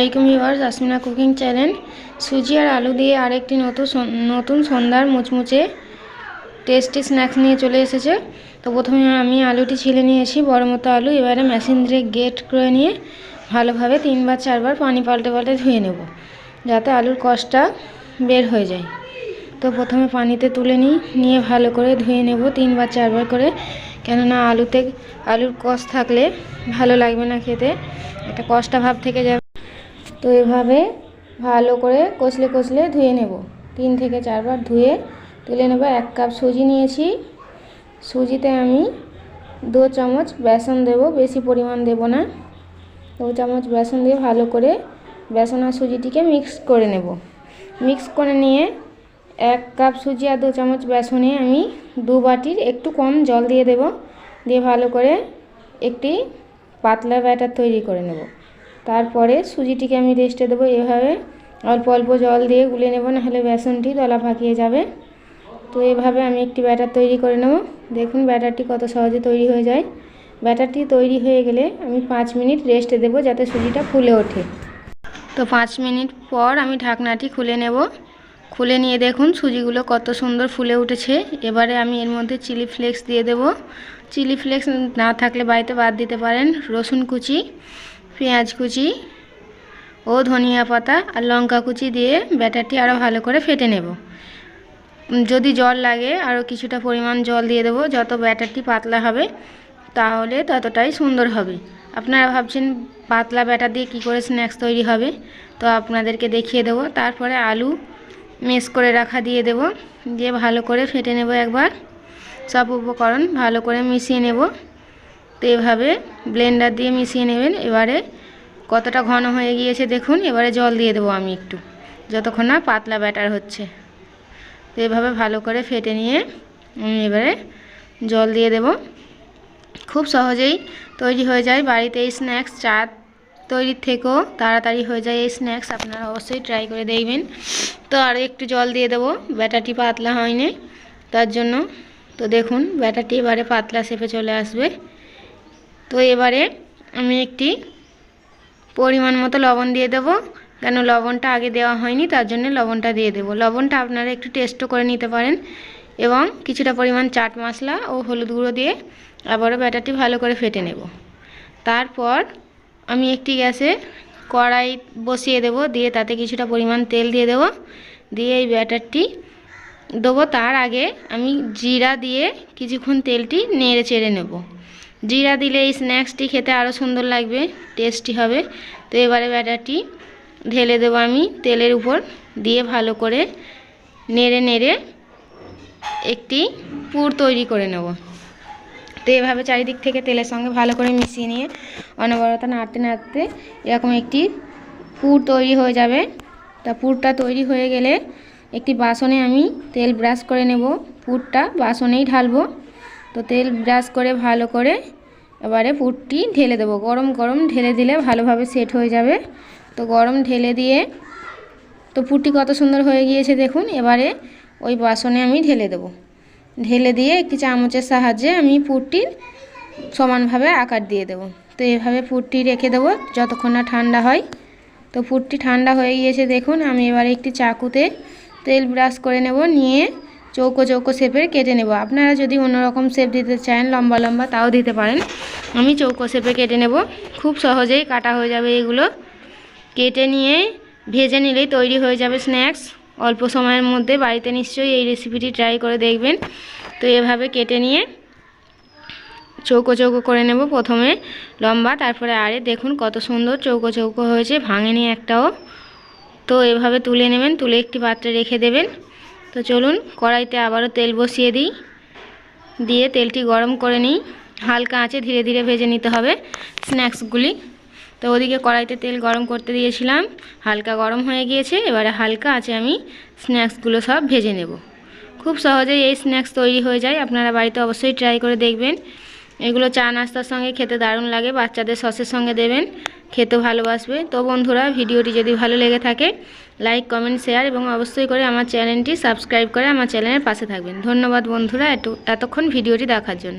আলাইকুম viewers, Asmina cooking channel. সুজি আর আলু দিয়ে আরেকটি নতুন নতুন সন্ধ্যার মুচমুচে টেস্টি স্ন্যাক্স নিয়ে চলে এসেছে। তো প্রথমে আমি আলুটি ছিলে নিয়েছি, বড় মতো আলু। এবারে মেশিন দিয়ে গেট করে নিয়ে ভালোভাবে তিনবার চারবার পানি পাল্টে পাল্টে ধুয়ে নেব, যাতে আলুর কষটা বের হয়ে যায়। তো প্রথমে পানিতে তুলে নিই, নিয়ে ভালো করে ধুয়ে নেব তিনবার চারবার করে। কেননা আলুতে, আলুর কষ থাকলে ভালো লাগবে না খেতে, একটা কষটা ভাব থেকে যাবে। তো এভাবে ভালো করে কষলে কষলে ধুয়ে নেব। তিন থেকে চারবার ধুয়ে তুলে নেব। এক কাপ সুজি নিয়েছি। সুজিতে আমি দু চামচ বেসন দেব। বেশি পরিমাণ দেব না। দু চামচ বেসন দিয়ে ভালো করে বেসন আর সুজিটিকে মিক্স করে নেব। মিক্স করে নিয়ে এক কাপ সুজি আর দু চামচ বেসনে আমি দু বাটির একটু কম জল দিয়ে দেব। দিয়ে ভালো করে একটি পাতলা ব্যাটার তৈরি করে নেব। তারপরে সুজিটিকে আমি রেস্টে দেবো এভাবে। অল্প অল্প জল দিয়ে গুলে নেব, নাহলে বেসনটি দলা পাকিয়ে যাবে। তো এভাবে আমি একটি ব্যাটার তৈরি করে নেব। দেখুন ব্যাটারটি কত সহজে তৈরি হয়ে যায়। ব্যাটারটি তৈরি হয়ে গেলে আমি পাঁচ মিনিট রেস্টে দেবো যাতে সুজিটা ফুলে ওঠে। তো পাঁচ মিনিট পর আমি ঢাকনাটি খুলে নেব। খুলে নিয়ে দেখুন সুজিগুলো কত সুন্দর ফুলে উঠেছে। এবারে আমি এর মধ্যে চিলি ফ্লেক্স দিয়ে দেব। চিলি ফ্লেক্স না থাকলে বাড়িতে বাদ দিতে পারেন। রসুন কুচি। পেঁয়াজ কুচি ও ধনিয়া পাতা আর লঙ্কা কুচি দিয়ে ব্যাটারটি আরও ভালো করে ফেটে নেব। যদি জল লাগে আরও কিছুটা পরিমাণ জল দিয়ে দেবো, যত ব্যাটারটি পাতলা হবে তাহলে ততটাই সুন্দর হবে। আপনারা ভাবছেন পাতলা ব্যাটার দিয়ে কী করে স্ন্যাক্স তৈরি হবে? তো আপনাদেরকে দেখিয়ে দেবো। তারপরে আলু মেস করে রাখা দিয়ে দেব। দিয়ে ভালো করে ফেটে নেব একবার। সব উপকরণ ভালো করে মিশিয়ে নেব। তো এভাবে ব্লেন্ডার দিয়ে মিশিয়ে নেবেন। এবারে কতটা ঘন হয়ে গিয়েছে দেখুন, এবারে জল দিয়ে দেবো আমি একটু, যতক্ষণ না পাতলা ব্যাটার হচ্ছে। তো এভাবে ভালো করে ফেটে নিয়ে আমি এবারে জল দিয়ে দেব। খুব সহজেই তৈরি হয়ে যায় বাড়িতে এই স্ন্যাক্স চা তৈরির থেকেও তাড়াতাড়ি হয়ে যায় এই স্ন্যাক্স আপনারা অবশ্যই ট্রাই করে দেখবেন। তো আরও একটু জল দিয়ে দেবো, ব্যাটারটি পাতলা হয়নি, তার জন্য। তো দেখুন, ব্যাটারটি এবারে পাতলা শেপে চলে আসবে। তো এবারে আমি একটি পরিমাণ মতো লবণ দিয়ে দেবো। কেন লবণটা আগে দেওয়া হয়নি, তার জন্য লবণটা দিয়ে দেবো। লবণটা আপনারা একটু টেস্টও করে নিতে পারেন এবং কিছুটা পরিমাণ চাট মশলা ও হলুদ গুঁড়ো দিয়ে আবারও ব্যাটারটি ভালো করে ফেটে নেব। তারপর আমি একটি গ্যাসে কড়াই বসিয়ে দেব, দিয়ে তাতে কিছুটা পরিমাণ তেল দিয়ে দেবো। দিয়ে এই ব্যাটারটি দেবো। তার আগে আমি জিরা দিয়ে কিছুক্ষণ তেলটি নেড়ে চেড়ে নেব। জিরা দিলে এই স্ন্যাক্সটি খেতে আরও সুন্দর লাগবে, টেস্টি হবে। তো এবারে ব্যাটারটি ঢেলে দেবো আমি তেলের উপর দিয়ে ভালো করে নেড়ে নেড়ে একটি পুর তৈরি করে নেব। তো এভাবে চারিদিক থেকে তেলের সঙ্গে ভালো করে মিশিয়ে নিয়ে অনবরত নাড়তে নাড়তে এরকম একটি পুর তৈরি হয়ে যাবে। তা পুরটা তৈরি হয়ে গেলে একটি বাসনে আমি তেল ব্রাশ করে নেব। পুরটা বাসনেই ঢালবো। তো তেল ব্রাশ করে ভালো করে এবারে পুরটি ঢেলে দেবো। গরম গরম ঢেলে দিলে ভালোভাবে সেট হয়ে যাবে। তো গরম ঢেলে দিয়ে তো পুরটি কত সুন্দর হয়ে গিয়েছে দেখুন, এবারে ওই বাসনে আমি ঢেলে দেবো। ঢেলে দিয়ে একটি চামচের সাহায্যে আমি পুরটির সমানভাবে আকার দিয়ে দেবো। তো এভাবে পুরটি রেখে দেবো যতক্ষণ না ঠান্ডা হয়। তো পুরটি ঠান্ডা হয়ে গিয়েছে দেখুন, আমি এবারে একটি চাকুতে তেল ব্রাশ করে নেব, নিয়ে চৌকো চৌকো শেপের কেটে নেব। আপনারা যদি অন্যরকম শেপ দিতে চান, লম্বা লম্বা, তাও দিতে পারেন। আমি চৌকো শেপে কেটে নেব। খুব সহজেই কাটা হয়ে যাবে এগুলো। কেটে নিয়ে ভেজে নিলেই তৈরি হয়ে যাবে স্ন্যাক্স। অল্প সময়ের মধ্যে বাড়িতে নিশ্চয়ই এই রেসিপিটি ট্রাই করে দেখবেন। তো এভাবে কেটে নিয়ে চৌকো চৌকো করে নেব প্রথমে লম্বা, তারপরে আরে দেখুন কত সুন্দর চৌকো চৌকো হয়েছে, ভাঙেনি একটাও। তো এভাবে তুলে নেবেন, তুলে একটি পাত্রে রেখে দেবেন। তো চলুন কড়াইতে আবারও তেল বসিয়ে দিই। দিয়ে তেলটি গরম করে নিই। হালকা আঁচে ধীরে ধীরে ভেজে নিতে হবে স্ন্যাক্সগুলি। তো ওদিকে কড়াইতে তেল গরম করতে দিয়েছিলাম। হালকা গরম হয়ে গিয়েছে, এবারে হালকা আছে আমি স্ন্যাক্সগুলো সব ভেজে নেব। খুব সহজেই এই স্ন্যাক্স তৈরি হয়ে যায়, আপনারা বাড়িতে অবশ্যই ট্রাই করে দেখবেন। এগুলো চা নাস্তার সঙ্গে খেতে দারুণ লাগে, বাচ্চাদের সসের সঙ্গে দেবেন। খেতে ভালোবাসবে। তো বন্ধুরা, ভিডিওটি যদি ভালো লেগে থাকে লাইক কমেন্ট শেয়ার এবং অবশ্যই করে আমার চ্যানেলটি সাবস্ক্রাইব করে আমার চ্যানেলের পাশে থাকবেন। ধন্যবাদ বন্ধুরা এত এতক্ষণ ভিডিওটি দেখার জন্য।